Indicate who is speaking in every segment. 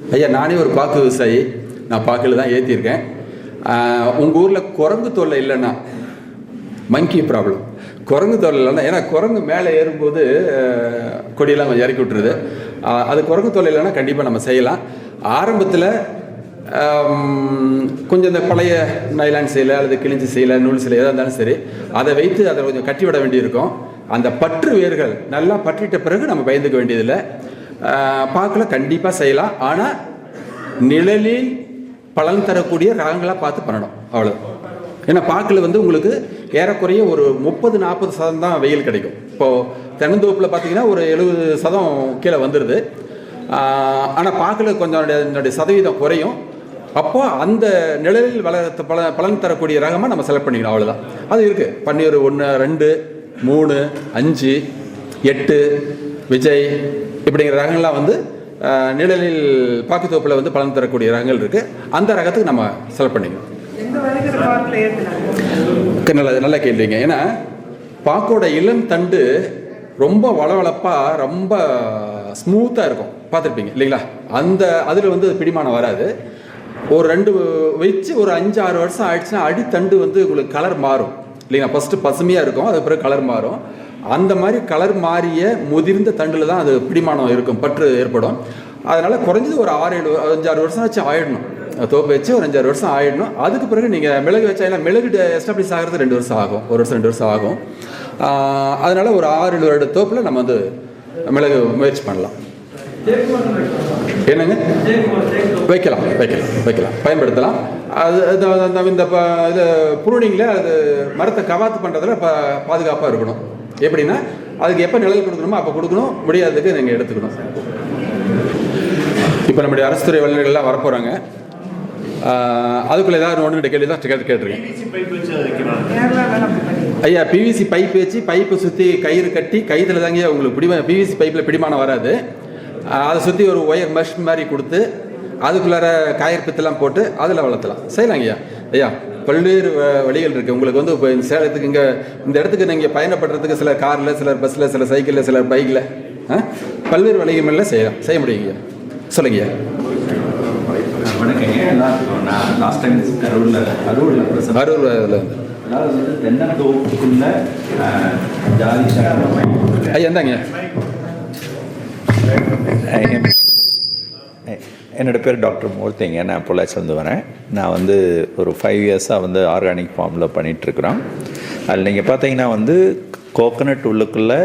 Speaker 1: ஐயா நானே ஒரு பாக்கு விவசாயி. நான் பாக்கில் தான் ஏற்றிருக்கேன் உங்கள் ஊரில் குரங்கு தொல்லை இல்லைன்னா மங்கி ப்ராப்ளம் குரங்கு தொல்லை இல்லைன்னா ஏன்னா குரங்கு மேலே ஏறும்போது கொடியெல்லாம் கொஞ்சம் இறக்கி விட்டுருது. அது குரங்கு தொல்லை இல்லைன்னா கண்டிப்பாக நம்ம செய்யலாம். ஆரம்பத்தில் கொஞ்சம் இந்த பழைய நைலான் செய்யலை அல்லது கிழிஞ்சி செய்யலை நூல் செய்யலை எதாக இருந்தாலும் சரி அதை வைத்து அதை கொஞ்சம் கட்டி விட வேண்டியிருக்கும். அந்த பற்று வேர்கள் நல்லா பற்றிட்ட பிறகு நம்ம பயந்துக்க வேண்டியதில்லை. பார்க்கல கண்டிப்பாக செய்யலாம் ஆனால் நிழலில் பலன் தரக்கூடிய ரகங்களாக பார்த்து பண்ணணும் அவ்வளோ ஏன்னா பாக்கில் வந்து உங்களுக்கு ஏறக்குறைய ஒரு முப்பது நாற்பது சதம் தான் வெயில் கிடைக்கும். இப்போது தென்னந்தோப்பில் பார்த்தீங்கன்னா ஒரு எழுபது சதம் கீழே வந்துடுது ஆனால் பாக்கில் கொஞ்சம் என்னுடைய சதவீதம் குறையும். அப்போ அந்த நிழலில் வளர்த்த பல பலன் தரக்கூடிய ரகமாக நம்ம செலக்ட் பண்ணிக்கணும் அவ்வளோதான் அது இருக்குது பன்னீர் ஒன்று ரெண்டு மூணு அஞ்சு எட்டு விஜய் இப்படிங்கிற ரகங்கள்லாம் வந்து நிழலில் பாக்குத்தோப்பில் வந்து பலன் தரக்கூடிய ரகங்கள் இருக்குது அந்த ரகத்துக்கு நம்ம செலக்ட் பண்ணிக்கணும். நல்ல நல்ல கேள்விங்க. ஏன்னா பாக்கோட இளம் தண்டு ரொம்ப வளவளப்பாக ரொம்ப ஸ்மூத்தாக இருக்கும். பார்த்துருப்பீங்க இல்லைங்களா? அந்த அதில் வந்து பிடிமானம் வராது. ஒரு ரெண்டு வச்சு ஒரு அஞ்சு ஆறு வருஷம் ஆயிடுச்சுன்னா அடித்தண்டு வந்து உங்களுக்கு கலர் மாறும். இல்லைங்களா? ஃபஸ்ட்டு பசுமையாக இருக்கும் அது பிறகு கலர் மாறும். அந்த மாதிரி கலர் மாறிய முதிர்ந்த தண்டில் தான் அது பிடிமானம் இருக்கும் பற்று ஏற்படும். அதனால் குறைஞ்சது ஒரு ஆறு ஏழு அஞ்சாறு வருஷம் வச்சு ஆயிடணும். தோப்பு வச்சு ஒரு அஞ்சாறு வருஷம் ஆயிடணும். அதுக்கு பிறகு நீங்கள் மிளகு வச்சா ஏன்னா மிளகு எஸ்டாப்ளிஷ் ஆகிறது ரெண்டு வருஷம் ஆகும். ஒரு வருஷம் ரெண்டு வருஷம் ஆகும். அதனால் ஒரு ஆறு ஏழு வருட தோப்பில் நம்ம வந்து மிளகு முயற்சி பண்ணலாம். என்னங்க? வைக்கலாம் வைக்கலாம் வைக்கலாம். பயன்படுத்தலாம். அது இந்த ப இது ப்ரூனிங்கில் அது மரத்தை கவாத்து பண்ணுறதுல ப பாதுகாப்பாக இருக்கணும். எப்படின்னா அதுக்கு எப்போ நிழல் கொடுக்கணுமோ அப்போ கொடுக்கணும் முடியாததுக்கு நீங்கள் எடுத்துக்கணும். இப்போ நம்முடைய அரசு துறை வல்லுநர்கள்லாம் வரப்போகிறாங்க அதுக்குள்ளே ஏதாவது ஒன்று கேள்வி தான் கேட்டு கேட்டிருக்கேன் ஐயா பிவிசி பைப் வச்சு பைப்பை சுற்றி கயிறு கட்டி கயிற்றுல தாங்க உங்களுக்கு பிடிமா பிவிசி பைப்பில் பிடிமானம் வராது. அதை சுற்றி ஒரு ஒயர் மெஷ் மாதிரி கொடுத்து அதுக்குள்ளார காயர் பித்தெல்லாம் போட்டு அதில் வளர்த்தலாம். செய்யலாங்க ஐயா பல்வேறு வ- வழிகள் இருக்குது உங்களுக்கு வந்து இப்போ இந்த சேலத்துக்கு இங்கே இந்த இடத்துக்கு நீங்கள் பயணப்படுறதுக்கு சில காரில் சிலர் பஸ்ஸில் சில சைக்கிளில் சிலர் பைக்கில் பல்வேறு வழிகளில் செய்யலாம் செய்ய முடியுங்க ஐயா. சொல்லுங்க ஐயா.
Speaker 2: வணக்கங்க எல்லாருக்கும் நான் லாஸ்ட் டைம் கரூரில் கரூரில் பிரசவம்
Speaker 1: அரூர் இதில் வந்து.
Speaker 2: அதாவது வந்து தென்னந்தோப்புக்குள்ள அஹ், ஜாதி சட்டம்
Speaker 1: ஐயா இந்தாங்க
Speaker 2: என்னோட பேர் டாக்டர் மூர்த்திங்க. நான் பொள்ளாச்சிலேருந்து வரேன். நான் வந்து ஒரு ஃபைவ் இயர்ஸாக வந்து ஆர்கானிக் ஃபார்மில் பண்ணிகிட்ருக்குறோம் அதில் நீங்கள் பார்த்தீங்கன்னா வந்து கோகனட் உள்ளுக்குள்ளே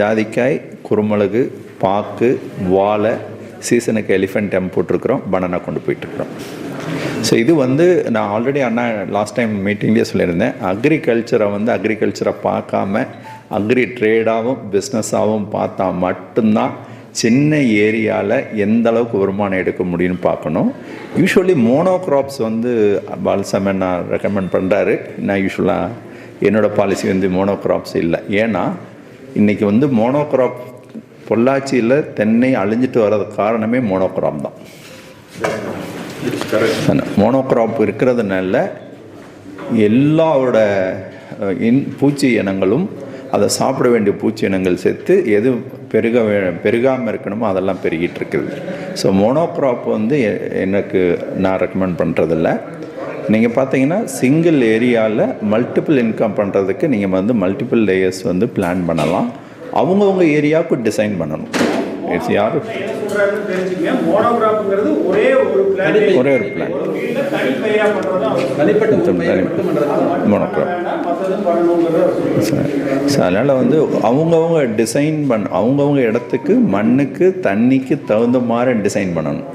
Speaker 2: ஜாதிக்காய் குருமிளகு பாக்கு வாழை சீசனுக்கு எலிஃபென்ட் டெம் போட்டிருக்கிறோம். பனானா கொண்டு போயிட்டுருக்குறோம். ஸோ இது வந்து நான் ஆல்ரெடி அண்ணா லாஸ்ட் டைம் மீட்டிங்லேயே சொல்லியிருந்தேன். அக்ரிகல்ச்சரை வந்து அக்ரிகல்ச்சரை பார்க்காம அக்ரி ட்ரேடாகவும் பிஸ்னஸாகவும் பார்த்தா மட்டும்தான் சின்ன ஏரியாவில் எந்த அளவுக்கு வருமானம் எடுக்க முடியும்னு பார்க்கணும். யூஸ்வலி மோனோக்ராப்ஸ் வந்து பால்சமன் நான் ரெக்கமெண்ட் பண்ணுறாரு நான் யூஸ்வலாக என்னோடய பாலிசி வந்து மோனோக்ராப்ஸ் இல்லை. ஏன்னா இன்றைக்கி வந்து மோனோக்ராப் பொள்ளாச்சியில் தென்னை அழிஞ்சிட்டு வர்றது காரணமே மோனோக்ராப் தான். மோனோக்ராப் இருக்கிறதுனால எல்லாரோட இன் பூச்சி இனங்களும் அதை சாப்பிட வேண்டிய பூச்சி இனங்கள் செத்து எது பெருக பெருகாமல் இருக்கணுமோ அதெல்லாம் பெருகிட்டு இருக்குது. ஸோ மோனோக்ராப் வந்து எனக்கு நான் ரெக்கமெண்ட் பண்ணுறதில்ல நீங்கள் பார்த்தீங்கன்னா சிங்கிள் ஏரியாவில் மல்டிபிள் இன்கம் பண்ணுறதுக்கு நீங்கள் வந்து மல்டிபிள் லேயர்ஸ் வந்து பிளான் பண்ணலாம். அவங்கவுங்க ஏரியாவுக்கு டிசைன் பண்ணணும். இட்ஸ்
Speaker 3: மோனோகிராஃப்ங்கிறது ஒரே ஒரு பிளான்
Speaker 2: மோனோக்ராப் அதனால் வந்து அவங்கவுங்க டிசைன் பண்ண அவங்கவுங்க இடத்துக்கு மண்ணுக்கு தண்ணிக்கு தகுந்த மாதிரி டிசைன் பண்ணணும்.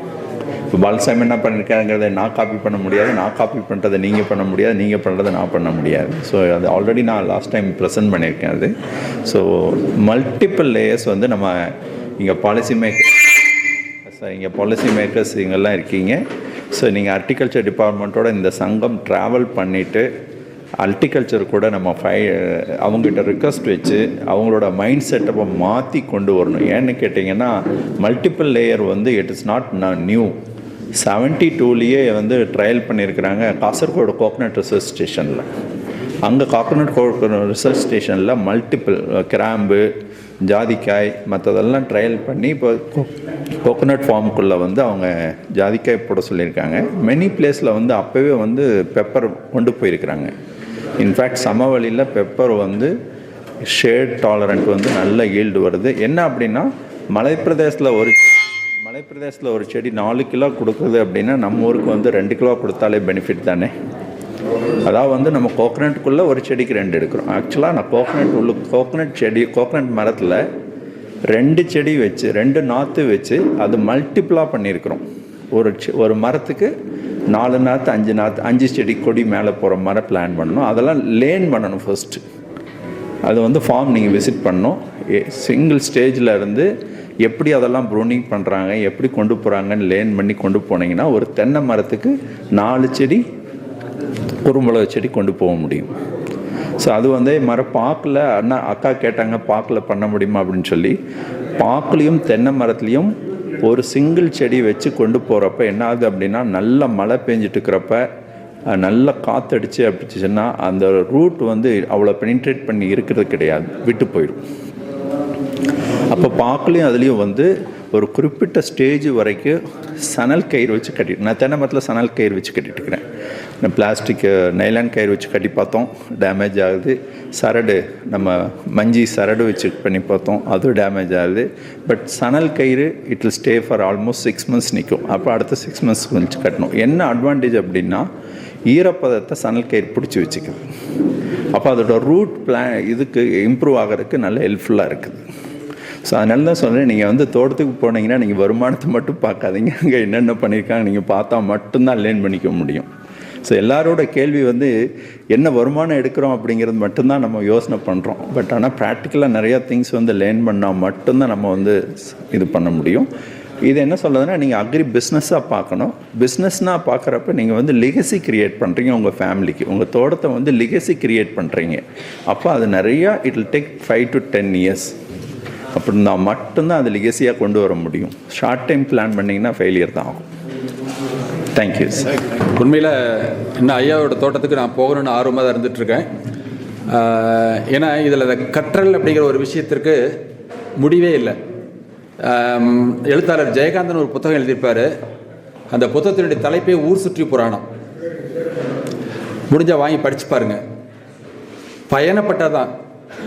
Speaker 2: இப்போ பால்சாமி என்ன பண்ணியிருக்காங்கிறத நான் காப்பி பண்ண முடியாது நான் காப்பி பண்ணுறதை நீங்கள் பண்ண முடியாது நீங்கள் பண்ணுறதை நான் பண்ண முடியாது. ஸோ அது ஆல்ரெடி நான் லாஸ்ட் டைம் ப்ரெசென்ட் பண்ணியிருக்கேன் அது. ஸோ மல்டிபிள் லேயர்ஸ் வந்து நம்ம இங்கே பாலிசி மேக்கர் சார் இங்கே பாலிசி மேக்கர்ஸ் இங்கெல்லாம் இருக்கீங்க. ஸோ நீங்கள் அக்ரிகல்ச்சர் டிபார்ட்மெண்ட்டோட இந்த சங்கம் ட்ராவல் பண்ணிவிட்டு அல்டிகல்ச்சர் கூட நம்ம ஃபை அவங்ககிட்ட ரிக்வஸ்ட் வச்சு அவங்களோட மைண்ட் செட்டப்பை மாற்றி கொண்டு வரணும். ஏன்னு கேட்டிங்கன்னா மல்டிபிள் லேயர் வந்து it is not new seventy டூலேயே வந்து ட்ரையல் பண்ணியிருக்கிறாங்க காசர்கோடு கோகனட் ரிசர்ச் ஸ்டேஷனில் அங்கே காக்கனட் ரிசர்ச் ஸ்டேஷனில் மல்டிபிள் கிராம்பு ஜாதிக்காய் மற்றதெல்லாம் ட்ரையல் பண்ணி இப்போ கோகோனட் ஃபார்முக்குள்ளே வந்து அவங்க ஜாதிக்காய் போட சொல்லியிருக்காங்க. மெனி பிளேஸில் வந்து அப்போவே வந்து பெப்பர் கொண்டு போயிருக்கிறாங்க. இன்ஃபேக்ட் சமவெளியில் பெப்பர் வந்து ஷேட் டாலரண்ட் வந்து நல்ல ஈல்டு வருது. என்ன அப்படின்னா மலைப்பிரதேசத்தில் ஒரு மலைப்பிரதேசத்தில் ஒரு செடி நாலு கிலோ கொடுக்குறது அப்படின்னா நம்ம ஊருக்கு வந்து ரெண்டு கிலோ கொடுத்தாலே பெனிஃபிட் தானே? அதாவது வந்து நம்ம கோகனட்டுக்குள்ளே ஒரு செடிக்கு ரெண்டு எடுக்கிறோம். ஆக்சுவலாக நான் கோகனட் உள்ள கோகனட் செடி கோகனட் மரத்தில் ரெண்டு செடி வச்சு ரெண்டு நாற்று வச்சு அது மல்டிப்ளாக பண்ணியிருக்கிறோம். ஒரு செ- ஒரு மரத்துக்கு நாலு நாற்று அஞ்சு நாற்று அஞ்சு செடி கொடி மேலே போகிற மாதிரி பிளான் பண்ணணும். அதெல்லாம் லேன் பண்ணணும் ஃபர்ஸ்ட்டு அது வந்து ஃபார்ம் நீங்கள் விசிட் பண்ணணும். சிங்கிள் ஸ்டேஜில் இருந்து எப்படி அதெல்லாம் ப்ரூனிங் பண்ணுறாங்க எப்படி கொண்டு போகிறாங்கன்னு லேன் பண்ணி கொண்டு போனீங்கன்னா ஒரு தென்னை மரத்துக்கு நாலு செடி குறும்பளவு செடி கொண்டு போக முடியும். ஸோ அது வந்து மர பாக்கில் அண்ணா அக்கா கேட்டாங்க பாக்கில் பண்ண முடியுமா அப்படின்னு சொல்லி பாக்குலேயும் தென்னை மரத்துலேயும் ஒரு சிங்கிள் செடி வச்சு கொண்டு போகிறப்ப என்ன ஆகுது அப்படின்னா நல்ல மழை பெஞ்சிட்ருக்கிறப்ப நல்ல காற்றடிச்சு அப்படிச்சுன்னா அந்த ரூட் வந்து அவ்வளோ பெனிட்ரேட் பண்ணி இருக்கிறது கிடையாது. விட்டு போயிடும். அப்போ பார்க்கலையும் அதுலேயும் வந்து ஒரு குறிப்பிட்ட ஸ்டேஜ் வரைக்கும் சணல் கயிறு வச்சு கட்டிட்டு நான் தென்னை மரத்தில் சணல் கயிறு வச்சு கட்டிட்டு பிளாஸ்டிக்கு இந்த நைலான் கயிறு வச்சு கட்டி பார்த்தோம். டேமேஜ் ஆகுது. சரடு நம்ம மஞ்சி சரடு வச்சு பண்ணி பார்த்தோம். அதுவும் டேமேஜ் ஆகுது. பட் சணல் கயிறு it will stay for almost six months நிற்கும் அப்போ அடுத்த சிக்ஸ் மந்த்ஸ் வச்சு கட்டணும். என்ன அட்வான்டேஜ் அப்படின்னா ஈரப்பதத்தை சணல் கயிறு பிடிச்சி வச்சுக்குது. அப்போ அதோட ரூட் பிளான் இதுக்கு இம்ப்ரூவ் ஆகிறதுக்கு நல்ல ஹெல்ப்ஃபுல்லாக இருக்குது. ஸோ அதனால தான் சொல்கிறேன் நீங்கள் வந்து தோட்டத்துக்கு போனீங்கன்னா நீங்கள் வருமானத்தை மட்டும் பார்க்காதீங்க. அங்கே என்னென்ன பண்ணியிருக்காங்க நீங்கள் பார்த்தா மட்டும்தான் லேர்ன் பண்ணிக்க முடியும். ஸோ எல்லாரோட கேள்வி வந்து என்ன வருமானம் எடுக்கிறோம் அப்படிங்கிறது மட்டும்தான் நம்ம யோசனை பண்ணுறோம் பட் ஆனால் ப்ராக்டிக்கலாக நிறையா திங்ஸ் வந்து லேர்ன் பண்ணால் மட்டும்தான் நம்ம வந்து இது பண்ண முடியும். இது என்ன சொல்லுதுன்னா நீங்கள் அக்ரி பிஸ்னஸாக பார்க்கணும். பிஸ்னஸ்னால் பார்க்குறப்ப நீங்கள் வந்து லெகசி கிரியேட் பண்ணுறீங்க உங்கள் ஃபேமிலிக்கு உங்கள் தோட்டத்தை வந்து லெகசி கிரியேட் பண்ணுறீங்க அப்போ அது நிறையா it will take five to ten years அப்படின்னா மட்டும்தான் அது லெகசியாக கொண்டு வர முடியும். ஷார்ட் டைம் பிளான் பண்ணிங்கன்னா ஃபெயிலியர் தான் ஆகும். தேங்க்யூ சார்
Speaker 1: உண்மையில் இன்னும் ஐயாவோட தோட்டத்துக்கு நான் போகணும்னு ஆர்வமாக தான் இருந்துகிட்ருக்கேன் ஏன்னா இதில் இந்த கற்றல் அப்படிங்கிற ஒரு விஷயத்திற்கு முடிவே இல்லை. எழுத்தாளர் ஜெயகாந்தன் ஒரு புத்தகம் எழுதியிருப்பார். அந்த புத்தகத்தினுடைய தலைப்பே ஊர் சுற்றி புராணம். முடிஞ்சால் வாங்கி படிச்சு பாருங்க. பயணப்பட்டாதான்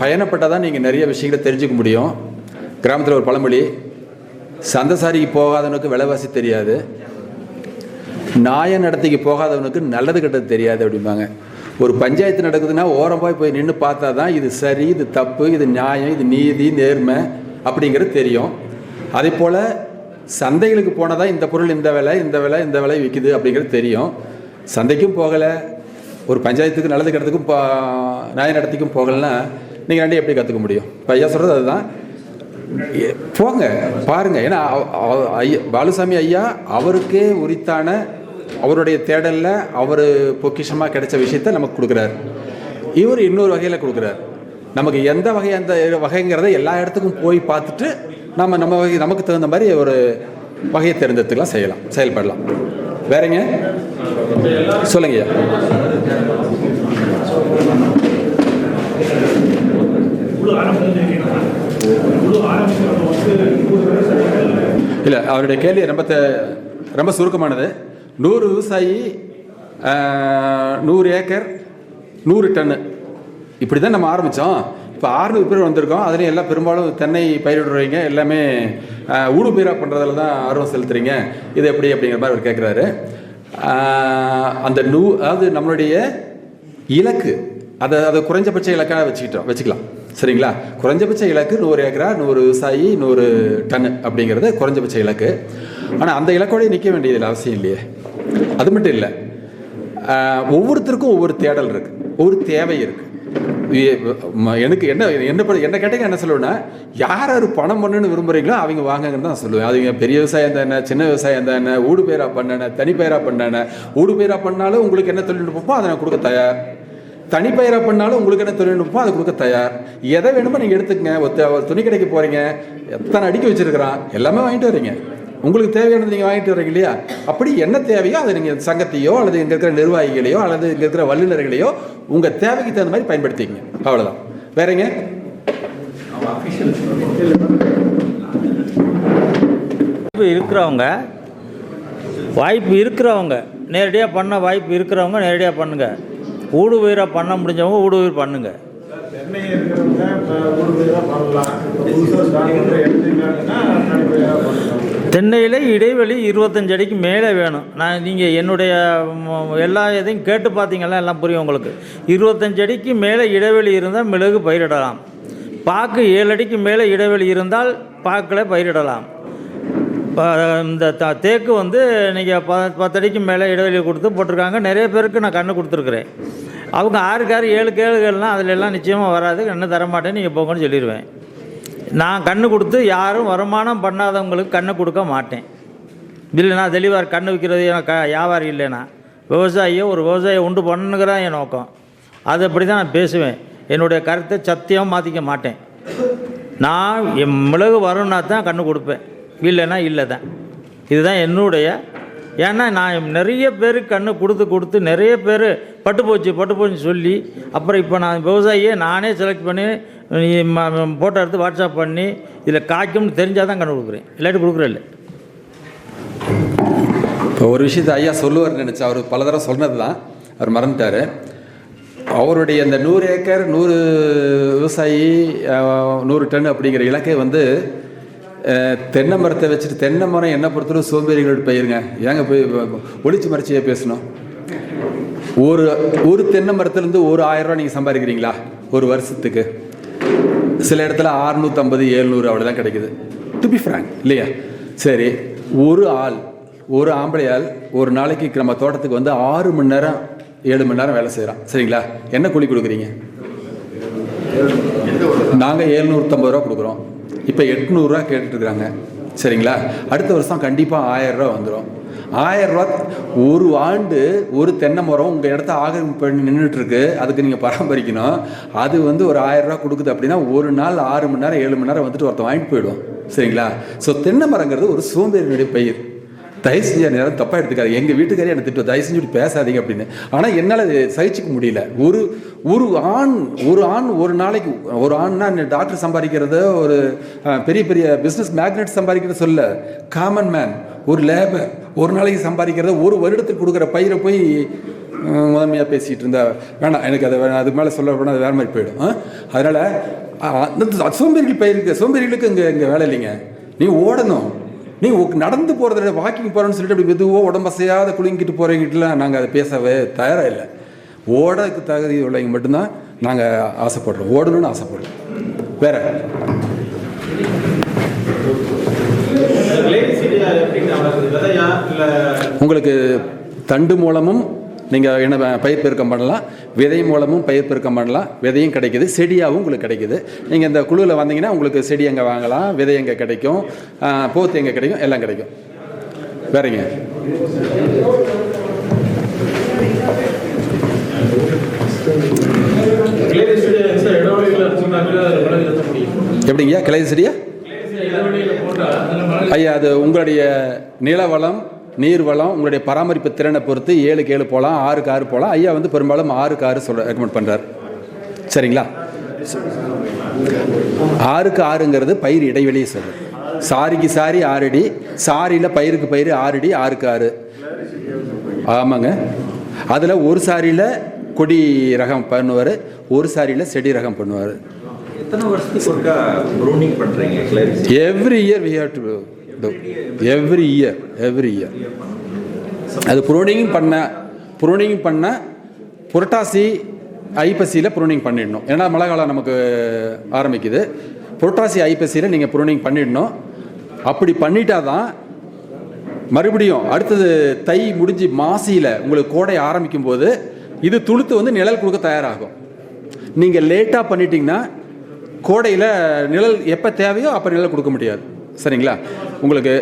Speaker 1: பயணப்பட்டாதான் நீங்கள் நிறைய விஷயங்களை தெரிஞ்சுக்க முடியும். கிராமத்தில் ஒரு பழமொழி சந்தசாரிக்கு போகாதவனுக்கு விலைவாசி தெரியாது. நாய நடத்திக்கு போகாதவனுக்கு நல்லது கெட்டது தெரியாது அப்படிம்பாங்க. ஒரு பஞ்சாயத்து நடக்குதுன்னா ஓரம் போய் போய் நின்று பார்த்தா தான் இது சரி இது தப்பு இது நியாயம் இது நீதி நேர்மை அப்படிங்கிறது தெரியும். அதே போல் சந்தைகளுக்கு போனால் தான் இந்த பொருள் இந்த விலை இந்த விலை இந்த விலை விற்கிது அப்படிங்கிறது தெரியும். சந்தைக்கும் போகலை ஒரு பஞ்சாயத்துக்கு நல்லது கெட்டதுக்கும் போ நியாய நடத்திக்கும் போகலைன்னா நீங்கள் ரெண்டையும் எப்படி கற்றுக்க முடியும்? இப்போ ஐயா சொல்கிறது அதுதான் போங்க பாருங்கள் ஏன்னா அவ- ஐயா பாலுசாமி ஐயா அவருக்கே உரித்தான அவருடைய தேடலில் அவர் பொக்கிஷமாக கிடைச்ச விஷயத்த நமக்கு கொடுக்குறாரு. இவர் இன்னொரு வகையில் கொடுக்குறாரு. நமக்கு எந்த வகை அந்த வகைங்கிறத எல்லா இடத்துக்கும் போய் பார்த்துட்டு நம்ம நம்ம வகை நமக்கு தகுந்த மாதிரி ஒரு வகையை தேர்ந்தெடுத்துக்கலாம் செய்யலாம் செயல்படலாம். வேறங்க? சொல்லுங்கய்யா. இல்லை அவருடைய கேள்வி ரொம்ப ரொம்ப சுருக்கமானது. நூறு விவசாயி நூறு ஏக்கர் நூறு டன்னு. இப்படி தான் நம்ம ஆரம்பித்தோம் இப்போ ஆறுநூறு பேர் வந்திருக்கோம். அதுலேயும் எல்லாம் பெரும்பாலும் தென்னை பயிரிடுறவங்க எல்லாமே ஆஹ், ஊடு பயிராக பண்ணுறதுல தான் ஆர்வம் செலுத்துறீங்க. இது எப்படி அப்படிங்கிற மாதிரி அவர் கேட்குறாரு அந்த நூ அதாவது நம்மளுடைய இலக்கு அதை அதை குறைஞ்சபட்ச இலக்காக வச்சுக்கிட்டோம். வச்சுக்கலாம். சரிங்களா? குறைஞ்சபட்ச இலக்கு நூறு ஏக்கரா நூறு விவசாயி நூறு டன் அப்படிங்கிறது குறைஞ்சபட்ச இலக்கு. ஆனால் அந்த இலக்கோடய நிற்க வேண்டியதில்லை அவசியம் இல்லையே. அது மட்டும் இல்லை ஒவ்வொருத்தருக்கும் ஒவ்வொரு தேடல் இருக்கு ஒவ்வொரு தேவை இருக்கு. எனக்கு என்ன என்ன என்ன கேட்டீங்க என்ன சொல்லுவேன்னா யார் யார் பணம் பண்ணணும்னு விரும்புறீங்களோ அவங்க வாங்கன்னு தான் சொல்லுவேன். அவங்க பெரிய விவசாயம் தான் என்ன சின்ன விவசாயம் தானே என்ன ஊடு பயிரா பண்ணன தனி பயிரா பண்ணன. ஊடு பயிரா பண்ணாலும் உங்களுக்கு என்ன தொழில்நுட்பமோ அதை நான் கொடுக்க தயார். தனி பண்ணாலும் உங்களுக்கு என்ன தொழில்நுட்பமோ அதை கொடுக்க தயார். எதை வேணுமோ நீங்கள் எடுத்துக்கங்க. ஒத்த ஒரு துணி கடைக்கு போகிறீங்க எத்தனை அடிக்க வச்சுருக்கிறான் எல்லாமே வாங்கிட்டு வரீங்க. உங்களுக்கு தேவையானது நீங்கள் வாங்கிட்டு வரீங்க இல்லையா? அப்படி என்ன தேவையோ அதை நீங்கள் சங்கத்தையோ அல்லது இங்கே இருக்கிற நிர்வாகிகளையோ அல்லது இங்கே இருக்கிற வல்லுநர்களையோ உங்கள் தேவைக்கு தகுந்த மாதிரி பயன்படுத்திக்கங்க. அவ்வளோதான் வேறங்க
Speaker 4: வாய்ப்பு இருக்கிறவங்க வாய்ப்பு இருக்கிறவங்க நேரடியாக பண்ண வாய்ப்பு இருக்கிறவங்க நேரடியாக பண்ணுங்க. ஊடுபயிராக பண்ண முடிஞ்சவங்க ஊடுபயிர் பண்ணுங்க.
Speaker 3: சென்னை இருக்கிறவங்க இப்போ ஒரு பேராக பண்ணலாம்.
Speaker 4: தென்னையில் இடைவெளி இருபத்தஞ்சு அடிக்கு மேலே வேணும். நான் நீங்கள் என்னுடைய எல்லா இதையும் கேட்டு பார்த்தீங்களா? எல்லாம் புரியும் உங்களுக்கு. இருபத்தஞ்சு அடிக்கு மேலே இடைவெளி இருந்தால் மிளகு பயிரிடலாம். பாக்கு ஏழு அடிக்கு மேலே இடைவெளி இருந்தால் பாக்கில் பயிரிடலாம். இந்த த தேக்கு வந்து நீங்கள் ப பத்தடிக்கு மேலே இடைவெளி கொடுத்து போட்டிருக்காங்க. நிறைய பேருக்கு நான் கண்ணு கொடுத்துருக்குறேன். அவங்க ஆறுக்கு ஆறு கேளுகள்லாம் அதில் எல்லாம் நிச்சயமாக வராது. கண்ணு தரமாட்டேன்னு நீங்கள் போங்கன்னு சொல்லிடுவேன். நான் கண்ணு கொடுத்து யாரும் வருமானம் பண்ணாதவங்களுக்கு கண்ணு கொடுக்க மாட்டேன். இல்லை நான் தெளிவாக கண்ணு விற்கிறது எனக்கு க வியாபாரி இல்லைனா விவசாயியை ஒரு விவசாயியை உண்டு பண்ணணுங்கிறதான் என் நோக்கம். அது அப்படி தான் நான் பேசுவேன். என்னுடைய கருத்தை சத்தியம் மாற்றிக்க மாட்டேன். நான் என் மிளகு வரும்னா தான் கண்ணு கொடுப்பேன். இல்லைன்னா இல்லை தான். இதுதான் என்னுடைய ஏன்னா நான் நிறைய பேருக்கு கண்ணு கொடுத்து கொடுத்து நிறைய பேர் பட்டு போச்சு பட்டு போச்சுன்னு சொல்லி அப்புறம் இப்போ நான் விவசாயியை நானே செலக்ட் பண்ணி ஃபோட்டோ எடுத்து வாட்ஸ்அப் பண்ணி இதில் காய்க்கும்னு தெரிஞ்சால் தான் கண்டு கொடுக்குறேன். இல்லாட்டி கொடுக்குறேன் இல்லை.
Speaker 1: இப்போ ஒரு விஷயத்தை ஐயா சொல்லுவார்னு நினச்சா அவர் பல தடவை சொன்னது தான். அவர் மறந்துட்டார். அவருடைய அந்த நூறு ஏக்கர் நூறு விவசாயி நூறு டன் அப்படிங்கிற இலக்கை வந்து தென்னை மரத்தை வச்சுட்டு தென்னை மரம் என்ன பொறுத்தவரை சோம்பேறிகளோட பயிருங்க. ஏங்க போய் ஒளிச்சு மறைச்சியாக பேசணும். ஒரு ஒரு தென்னை மரத்துலேருந்து ஒரு ஆயிரம் ரூபா நீங்கள் சம்பாதிக்கிறீங்களா? ஒரு வருஷத்துக்கு. சில இடத்துல அறுநூற்றம்பது ஏழ்நூறு அவ்வளோதான் கிடைக்குது. டு பி ஃப்ராங்க் இல்லையா? சரி ஒரு ஆள் ஒரு ஆம்பளையால் ஒரு நாளைக்கு நம்ம தோட்டத்துக்கு வந்து ஆறு மணி நேரம் ஏழு மணி நேரம் வேலை செய்கிறான் சரிங்களா? என்ன கூலி கொடுக்குறீங்க? நாங்கள் எழுநூற்றம்பது ரூபா கொடுக்குறோம். இப்போ எட்நூறுரூவா கேட்டுட்ருக்குறாங்க சரிங்களா? அடுத்த வருஷம் கண்டிப்பாக ஆயிரம் ரூபா வந்துடும் ஆயிரம் ரூபா ஒரு ஆண்டு ஒரு தென்னை மரம் உங்கள் இடத்த ஆக்கிரமிப்பு பண்ணி நின்றுட்டுருக்கு அதுக்கு நீங்கள் பராமரிக்கணும். அது வந்து ஒரு ஆயிரம் ரூபா கொடுக்குது அப்படின்னா ஒரு நாள் ஆறு மணி நேரம் ஏழு மணி நேரம் வந்துட்டு ஒருத்தன் வாங்கிட்டு போயிடுவோம் சரிங்களா? ஸோ தென்னை மரங்கிறது ஒரு சோம்பேறினுடைய பயிர். தயவு செஞ்சு நேரம் தப்பாக எடுத்துக்காது எங்கள் வீட்டுக்காரே எனக்கு திட்டம் தயவு செஞ்சு பேசாதீங்க அப்படின்னு. ஆனால் என்னால் அதை சகிச்சுக்க முடியல. ஒரு ஒரு ஆண் ஒரு ஆண் ஒரு நாளைக்கு ஒரு ஆண்னா டாக்டர் சம்பாதிக்கிறத ஒரு பெரிய பெரிய பிஸ்னஸ் மேக்னெட் சம்பாதிக்கிறத சொல்ல. காமன் மேன் ஒரு லேபர் ஒரு நாளைக்கு சம்பாதிக்கிறத ஒரு வருடத்துக்கு கொடுக்குற பயிரை போய் முதன்மையாக பேசிகிட்டு இருந்தா வேணாம் எனக்கு அதை வேணாம் அதுக்கு மேலே சொல்ல போனால் அது வேறு மாதிரி போயிடும். அதனால் அந்த சோம்பேறிகள் பயிருக்கு சோம்பேறிகளுக்கு இங்கே இங்கே வேலை இல்லைங்க. நீ ஓடணும். நீ நடந்து போகிறத வாக்கிங் போகிறேன்னு சொல்லிட்டு அப்படி மெதுவாக உடம்பசையாத குலுங்கிட்டு போகிறவங்கிட்டலாம் நாங்கள் அதை பேசவே தயாராக இல்லை. ஓடக்கு தகுதி உள்ளவங்க மட்டும்தான் நாங்கள் ஆசைப்படுறோம். ஓடணும்னு ஆசைப்படுறோம். வேற? உங்களுக்கு தண்டு மூலமும் நீங்கள் என்ன பயிர் பெருக்கம் பண்ணலாம். விதை மூலமும் பயிர் பெருக்கம் பண்ணலாம். விதையும் கிடைக்குது. செடியாகவும் உங்களுக்கு கிடைக்குது. நீங்கள் இந்த குழுவில் வந்தீங்கன்னா உங்களுக்கு செடி எங்கே வாங்கலாம் விதை எங்கே கிடைக்கும் போத்து எங்கே கிடைக்கும் எல்லாம் கிடைக்கும். வேறங்க. எப்படிங்கய்யா கிளை செடியா? ஐயா அது உங்களுடைய நிலவளம் நீர் வளம் உங்களுடைய பராமரிப்பு திறனை பொறுத்து ஏழுக்கு ஏழு போகலாம் ஆறுக்கு ஆறு போகலாம். ஐயா வந்து பெரும்பாலும் ஆறுக்கு ஆறு சொல்ல ரெக்கமெண்ட் பண்ணுறார் சரிங்களா? ஆறுக்கு ஆறுங்கிறது பயிர் இடைவெளியை சொல்லுது சாரிக்கு சாரி ஆறு அடி சாரியில் பயிருக்கு பயிர் ஆறு அடி ஆறுக்கு ஆறு. ஆமாங்க. அதில் ஒரு சாரியில் கொடி ரகம் பண்ணுவார் ஒரு சாரியில் செடி ரகம் பண்ணுவார். Every year we have to every year every year அது ப்ரூனிங் பண்ண ப்ரூனிங் பண்ண புரட்டாசி ஐப்பசியில் ப்ரூனிங் பண்ணிடணும். ஏன்னா மழை காலம் நமக்கு ஆரம்பிக்குது. புரட்டாசி ஐப்பசியில் நீங்கள் ப்ரூனிங் பண்ணிடணும். அப்படி பண்ணிட்டா தான் மறுபடியும் அடுத்தது தை முடிஞ்சு மாசியில் உங்களுக்கு கோடை ஆரம்பிக்கும் போது இது துளுத்து வந்து நிழல் கொடுக்க தயாராகும். நீங்கள் லேட்டாக பண்ணிட்டீங்கன்னா கோடையில் நிழல் எப்போ தேவையோ அப்போ நிழல் கொடுக்க முடியாது. சரிங்களா? உங்களுக்கு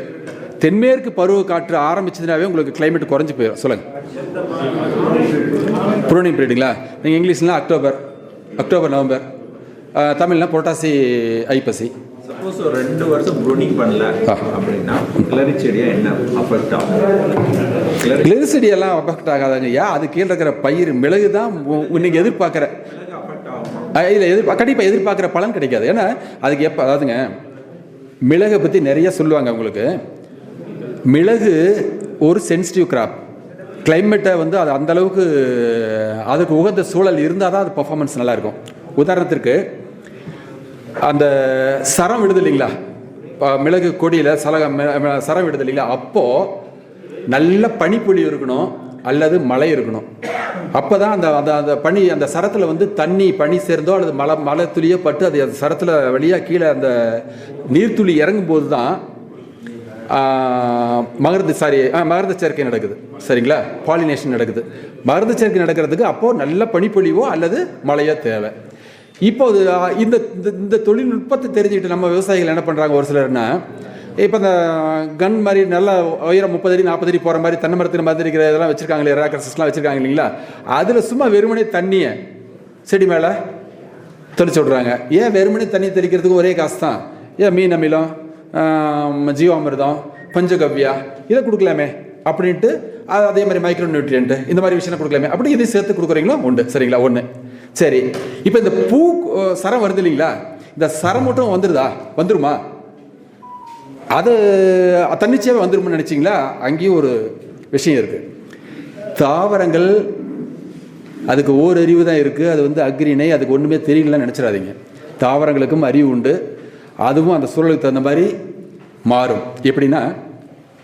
Speaker 1: தென்மேற்கு பருவ காற்று ஆரம்பிச்சதுனாவே உங்களுக்கு கிளைமேட் குறைஞ்சி போயிடும். சொல்லுங்கள் ப்ரூனிங் பீரியடுங்களா நீங்கள் இங்கிலீஷ்லாம் அக்டோபர் அக்டோபர் நவம்பர். தமிழ்னா புரட்டாசி ஐப்பசி.
Speaker 2: சப்போஸ் ஒரு ரெண்டு வருஷம் ப்ரூனிங் பண்ணல அப்படின்னா கிளறி செடியா என்ன அஃபெக்ட் ஆகும்?
Speaker 1: செடியெல்லாம் அஃபெக்ட் ஆகாதாங்க. ஐயா அது கீழே இருக்கிற பயிர் மிளகு தான் நீங்கள் எதிர்பார்க்குற
Speaker 2: அஃபெக்ட் ஆகுமா?
Speaker 1: இல்லை எதிர் கண்டிப்பாக எதிர்பார்க்குற பலன் கிடைக்காது. ஏன்னா அதுக்கு எப்போ அதாவதுங்க மிளகை பற்றி நிறைய சொல்லுவாங்க உங்களுக்கு. மிளகு ஒரு சென்சிட்டிவ் கிராப் கிளைமேட்டை வந்து அது அந்தளவுக்கு அதுக்கு உகந்த சூழல் இருந்தால் தான் அது பர்ஃபார்மன்ஸ் நல்லாயிருக்கும். உதாரணத்திற்கு அந்த சரம் விடுது இல்லைங்களா? மிளகு கொடியில் சலக சரம் விடுது இல்லைங்களா? அப்போது நல்ல பனிப்பொழி இருக்கணும் அல்லது மழை இருக்கணும். அப்போ தான் அந்த அந்த அந்த பனி அந்த சரத்தில் வந்து தண்ணி பனி சேர்ந்தோ அல்லது மலை மலை துளியோ பட்டு அது அந்த சரத்தில் வழியாக கீழே அந்த நீர்த்துளி இறங்கும்போது தான் ஆஹ், மகரந்த சாரி ஆ, மகரந்த சேர்க்கை நடக்குது. சரிங்களா? பாலினேஷன் நடக்குது. மகரந்த சேர்க்கை நடக்கிறதுக்கு அப்போது நல்ல பனிப்பொழிவோ அல்லது மழையோ தேவை. இப்போ அது, இந்த இந்த- இந்த தொழில்நுட்பத்தை தெரிஞ்சுக்கிட்டு நம்ம விவசாயிகள் என்ன பண்ணுறாங்க ஒரு சிலர்னா இப்போ இந்த கன் மாதிரி நல்ல உயரம் முப்பது அடி நாற்பது அடி போகிற மாதிரி தென்னை மரத்துக்கு மாதிரி இருக்கிற இதெல்லாம் வச்சுருக்காங்களே ரேக்கர்ஸ்லாம் வச்சுருக்காங்க இல்லைங்களா? அதில் சும்மா வெறுமனே தண்ணியை செடி மேலே தெளிச்சு விட்றாங்க. ஏன் வெறுமனே தண்ணி தெளிக்கிறதுக்கு ஒரே காசு தான்? ஏன் மீன் அமிலம் ஜீவாமிர்தம் பஞ்சகவ்யா இதை கொடுக்கலாமே அப்படின்ட்டு அது அதே மாதிரி மைக்ரோ நியூட்ரியன்ட் இந்த மாதிரி விஷயம் கொடுக்கலாமே அப்படி இதை சேர்த்து கொடுக்குறீங்களா? உண்டு. சரிங்களா? ஒன்று சரி. இப்போ இந்த பூ சரம் வருது இல்லைங்களா? இந்த சரம் மட்டும் வந்துடுதா வந்துருமா? அது தன்னிச்சையாகவே வந்துரும்னு நினச்சிங்களா? அங்கேயும் ஒரு விஷயம் இருக்குது தாவரங்கள் அதுக்கு ஓர் அறிவு தான் இருக்குது அது வந்து அக்ரிணை அதுக்கு ஒன்றுமே தெரியலன்னு நினச்சிடாதீங்க. தாவரங்களுக்கும் அறிவு உண்டு. அதுவும் அந்த சூழலுக்கு தகுந்த மாதிரி மாறும். எப்படின்னா